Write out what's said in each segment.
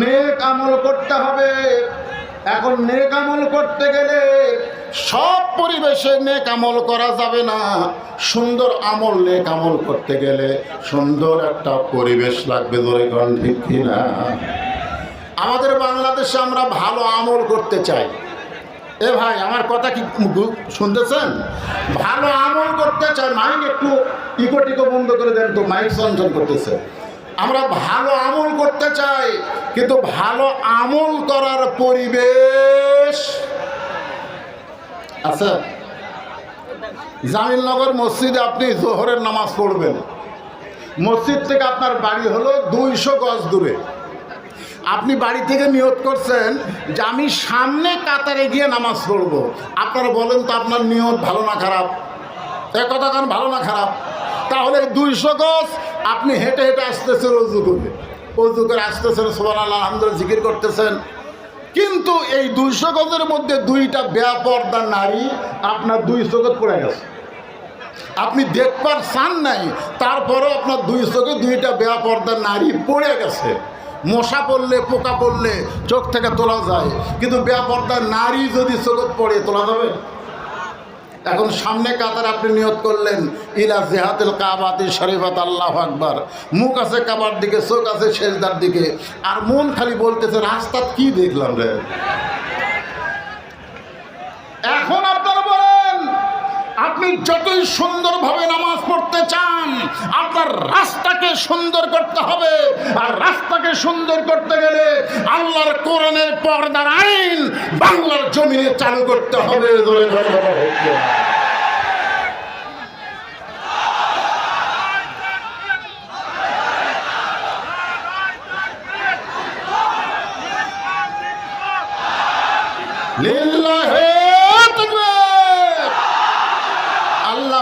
নেক আমল করতে হবে। এখন নেক আমল করতে গেলে সব পরিবেশে নেক আমল করা যাবে না। সুন্দর আমল নেক আমল করতে গেলে সুন্দর একটা পরিবেশ লাগবে ধরে কোন, ঠিক কিনা আমাদের বাংলাদেশে আমরা ভালো আমল করতে চাই। এ ভাই, আমার কথা কি শুনতেছেন? ভালো আমল করতে চাই, মাইক একটু ইকো টিকো বন্ধ করে দেন তো, মাইক সঞ্চন করতেছে। আমরা ভালো আমল করতে চাই কিন্তু ভালো আমল করার পরিবেশ। আচ্ছা জামিলনগর মসজিদে আপনি জোহরের নামাজ পড়বেন। মসজিদ থেকে আপনার বাড়ি হলো দুইশো গজ দূরে। আপনি বাড়ি থেকে নিয়ত করছেন যে আমি সামনে কাতারে গিয়ে নামাজ পড়ব। আপনারা বলেন তো আপনার নিয়ত ভালো না খারাপ? এ কথা কারণ ভালো না খারাপ? তাহলে দুইশো গজ আপনি হেঁটে হেঁটে আসতেছে অজু করে। অজু করে আসতেছেন সোমান আল্লাহ আলহামদুলিল্লাহ, জিকির করতেছেন। কিন্তু এই দুইশো গজের মধ্যে দুইটা বেপর্দা নারী আপনার দুই চোখত পড়ে গেছে। আপনি দেখবার চান নাই, তারপরেও আপনার দুই চোখে দুইটা বেয়া পর্দার নারী পড়ে গেছে। মশা পড়লে, পোকা পড়লে চোখ থেকে তোলা যায়, কিন্তু বেয়া পর্দার নারী যদি চোখত পড়ে, তোলা যাবে? এখন সামনে কাতার আপনি নিয়ত করলেন, ইলা জেহাতেল কাবাতি শরীফাত আল্লাহ আকবার। মুখ আছে কাবার দিকে, চোখ আছে শেষদার দিকে। আর মন খালি বলতেছে রাস্তা কি দেখলাম রে এখন আপনারা বলেন আপনি যতই সুন্দরভাবে নামাজ পড়তে চান, আপনার রাস্তাকে সুন্দর করতে হবে। আর রাস্তাকে সুন্দর করতে গেলে আল্লাহর কোরআনের পর্দার আইন বাংলার জমিনে চালু করতে হবে। জোরে জোরে বলা হচ্ছে। লিল্লাহে তাকবীর। আল্লাহ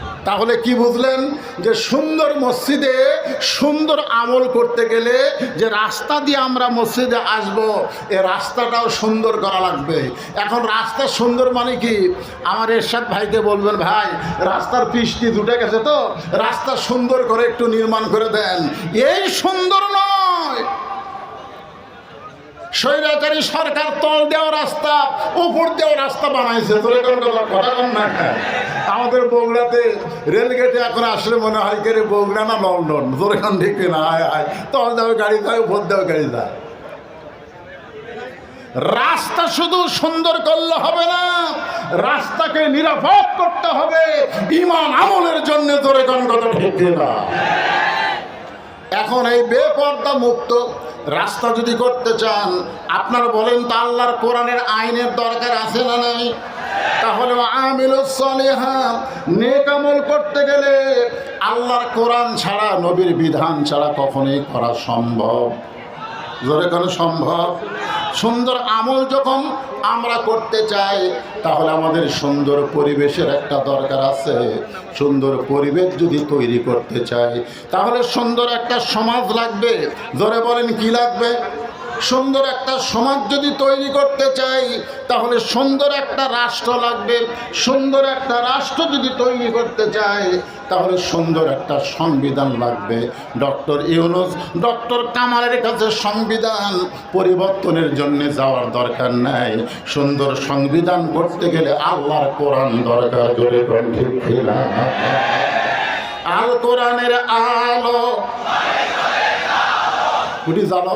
তাহলে কি বুঝলেন? যে সুন্দর মসজিদে সুন্দর আমল করতে গেলে যে রাস্তা দিয়ে আমরা মসজিদে আসব, এ রাস্তাটাও সুন্দর করা লাগবে। এখন রাস্তা সুন্দর মানে কি? আমার এরশাদ ভাইকে বলবেন, ভাই, রাস্তার পৃষ্টি দুটে গেছে তো? রাস্তা সুন্দর করে একটু নির্মাণ করে দেন। এই সুন্দর নয় স্বৈরাচারী সরকার তল দেওয়া রাস্তা, উপর দেওয়া রাস্তা বানাইছে। আমাদের বগুড়াতে রেলগেটে এখন আসলে মনে হয় কে রে, বগুড়া না লন্ডন? তোর এখান থেকে না আয় আয়। তল দেওয়া গাড়ি যায়, উপর দেওয়া গাড়ি যায়। রাস্তা শুধু সুন্দর করলে হবে না, রাস্তাকে নিরাপদ করতে হবে, ইমান আমলের জন্য তোরে কোন কথা ঠিক না এখন এই বেপর্দা মুক্ত রাস্তা যদি করতে চান, আপনারা বলেন তো আল্লাহর কোরআনের আইনের দরকার আছে না নাই? তাহলে আমিল নেকামল করতে গেলে আল্লাহর কোরআন ছাড়া, নবীর বিধান ছাড়া কখনোই করা সম্ভব। জোরে কোনো সম্ভব। সুন্দর আমল যখন আমরা করতে চাই, তাহলে আমাদের সুন্দর পরিবেশের একটা দরকার আছে। সুন্দর পরিবেশ যদি তৈরি করতে চাই, তাহলে সুন্দর একটা সমাজ লাগবে। জোরে বলেন কি লাগবে? সুন্দর একটা সমাজ যদি তৈরি করতে চাই তাহলে সুন্দর একটা রাষ্ট্র লাগবে। সুন্দর একটা রাষ্ট্র যদি তৈরি করতে চাই তাহলে সুন্দর একটা সংবিধান লাগবে। ডক্টর ইউনুস ডক্টর কামালের কাছে সংবিধান পরিবর্তনের জন্য যাওয়ার দরকার নাই। সুন্দর সংবিধান করতে গেলে আল্লাহর কোরআন দরকার জোরে ঠিক? আল কোরআনের আলো। কুটি জানো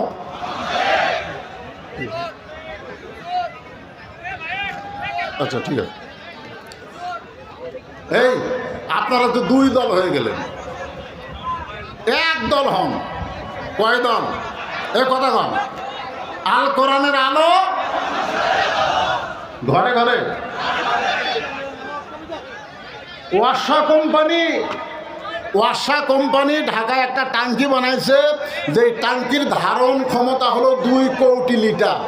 আচ্ছা ঠিক আছে। এই, আপনারা তো দুই দল হয়ে গেলেন। এক দল হন। কয় দল? এ কথা কন। আল কোরআনের আলো? ঘরে ঘরে। ওয়াসা কোম্পানি ওয়াসা কোম্পানি ঢাকায় একটা টাঙ্কি বানাইছে যে টাঙ্কির ধারণ ক্ষমতা হলো দুই কোটি লিটার।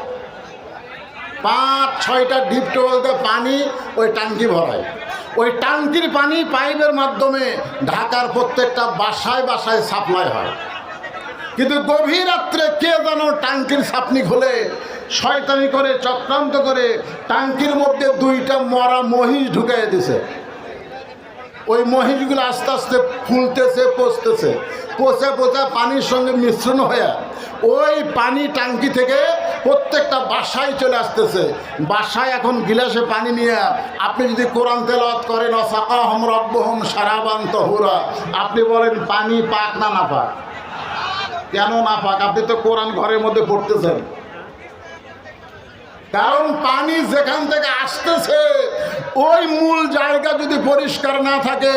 পাঁচ, ছয়টা ডিপ টোয়েলতে পানি ওই টাঙ্কি ভরায়। ওই টাঙ্কির পানি পাইপের মাধ্যমে ঢাকার প্রত্যেকটা বাসায় বাসায় সাপ্লাই হয়। কিন্তু গভীর রাত্রে কে যেন টাঙ্কির সাপনি খুলে, শয়তানি করে, চক্রান্ত করে টাঙ্কির মধ্যে দুইটা মরা মহিষ ঢুকাই দিছে। ওই মহিষগুলো আস্তে আস্তে ফুলতেছে, পচতেছে। পচে পচে পানির সঙ্গে মিশ্রণ হয়ে ওই পানি টাঙ্কি থেকে প্রত্যেকটা বাসায় চলে আসতেছে। বাসায় এখন গিলাসে পানি নিয়ে আপনি যদি কোরআন তেলত করেন অসাকা হম রব্বহম সারাবান তহুরা। আপনি বলেন, পানি পাক না না পাক কেন না পাক আপনি তো কোরআন ঘরের মধ্যে পড়তেছেন। কারণ পানি যেখান থেকে আসতেছে, ওই মূল জায়গা পরিষ্কার না থাকে,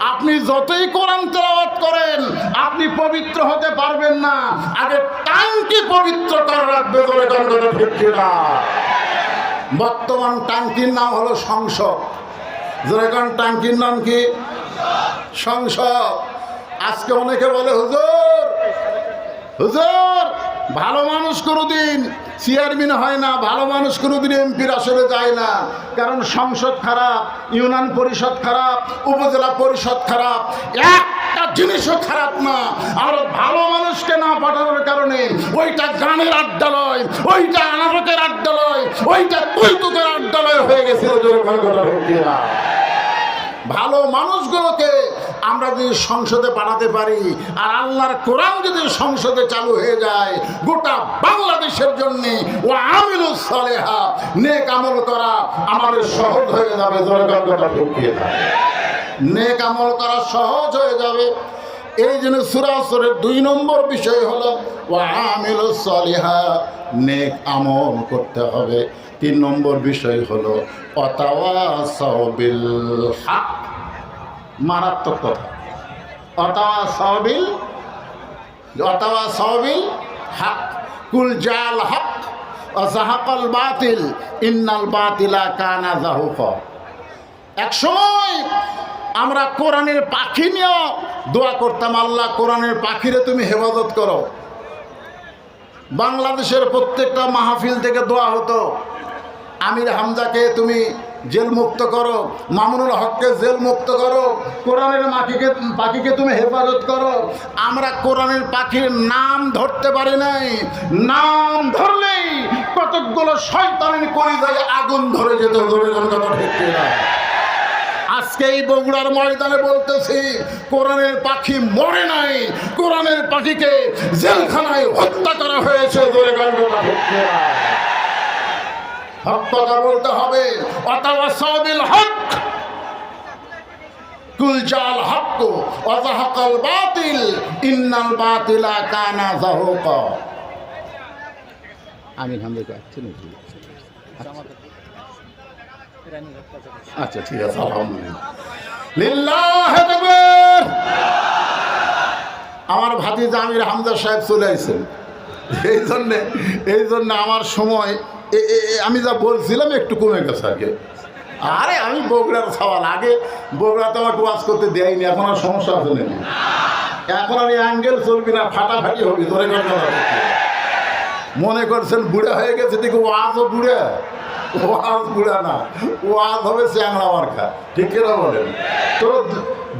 আপনি যতই কোরআন তেলাওয়াত করেন, আপনি পবিত্র হতে পারবেন না। আগে টাঙ্কি পবিত্র করে রাখবে বলে? বর্তমান টাঙ্কির নাম হলো সংসদ। যেরকম টাঙ্কির নাম কি? সংসদ। আজকে অনেকে বলে, হুজুর হুজুর ভালো মানুষ কোনোদিন চেয়ারম্যান হয় না, ভালো মানুষ কোনোদিন এমপির আসলে যায় না। কারণ সংসদ খারাপ, ইউনিয়ন পরিষদ খারাপ, উপজেলা পরিষদ খারাপ, একটা জিনিসও খারাপ না। আর ভালো মানুষকে না পাঠানোর কারণে ওইটা গানের আড্ডালয়, ওইটা আনারকের আড্ডালয়, ওইটা কৈতুকের আড্ডালয় হয়ে গেছে। ভালো মানুষগুলোকে আমরা যদি সংসদে পাঠাতে পারি, আর আল্লাহর কোরআন যদি সংসদে চালু হয়ে যায়, গোটা বাংলাদেশের জন্য ও আমিলুস সালেহা, নেক আমল করা আমাদের সহজ হয়ে যাবে। জনগণটা ঢুকিয়ে নেক আমল করা সহজ হয়ে যাবে। এই জন্য সুরাসরের দুই নম্বর বিষয় হলো ও আমিলুস সালেহা, নেক আমল করতে হবে। তিন নম্বর বিষয় হলো অতাওয়াসাবিল হক। মারাত্মক কথা। অতাওয়া সহবিল অতাওয়া সহবিল হক, কুল জাল হক, অজাহাকল বাতিল, ইন্নাল বাতিলা কানা জাহুক। এক সময় আমরা কোরআনের পাখি নিয়েও দোয়া করতাম, আল্লাহ কোরআনের পাখিরে তুমি হেফাজত করো। বাংলাদেশের প্রত্যেকটা মাহফিল থেকে দোয়া হতো, আমির হামজাকে তুমি জেল মুক্ত করো। মামুনুল হককে জেল মুক্ত করো। কোরআনের মাখিকে পাখিকে তুমি হেফাজত করো। আমরা কোরআনের পাখির নাম ধরতে পারি নাই। নাম ধরলেই কতকগুলো শয়তানের করে যায় আগুন ধরে যেত, ধরে কথা আজকে এই বগুড়ার ময়দানে বলতেছি, কোরআনের পাখি মরে নাই। কোরআনের পাখিকে জেলখানায় হত্যা করা হয়েছে হক কথা বলতে হবে। অথবা সবিল হক। কুলজাল হক। অজাহকাল বাতিল। ইন্নাল বাতিলা কানা জাহুক। আমির হামদে আসছে নাকি? আচ্ছা ঠিক আছে, আলহামদুলিল্লাহ। আমার ভাতিজা আমির হামজা সাহেব চলে আসছেন এই জন্যে এই জন্য আমার সময় আমি যা বলছিলাম একটু কমে গেছে আগে আরে, আমি বগুড়ার সওয়াল আগে বগুড়াতে আমাকে ওয়াজ করতে দেয়নি, এখন আর সমস্যা আছে নাকি? এখন আমি অ্যাঙ্গেল চলবি না, ফাটাফাটি হবি, ধরে। মনে করছেন বুড়া হয়ে গেছে, দেখি ওয়াজও বুড়া। ওয়াজ বুড়া না, ওয়াজ হবে চ্যাংড়া মার্কা। ঠিক কিনা বলেন? তো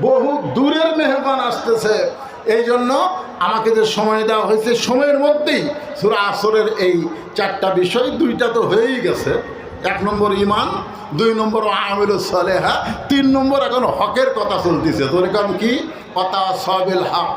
বহু দূরের মেহমান আসতেছে এই জন্য আমাকে যে সময় দেওয়া হয়েছে, সময়ের মধ্যেই সুরা আসরের এই চারটা বিষয়, দুইটা তো হয়েই গেছে। এক নম্বর ইমান দুই নম্বর আমির সালেহা, তিন নম্বর এখন হকের কথা চলতেছে। তোর কারণ কি? কথা সবিল হক।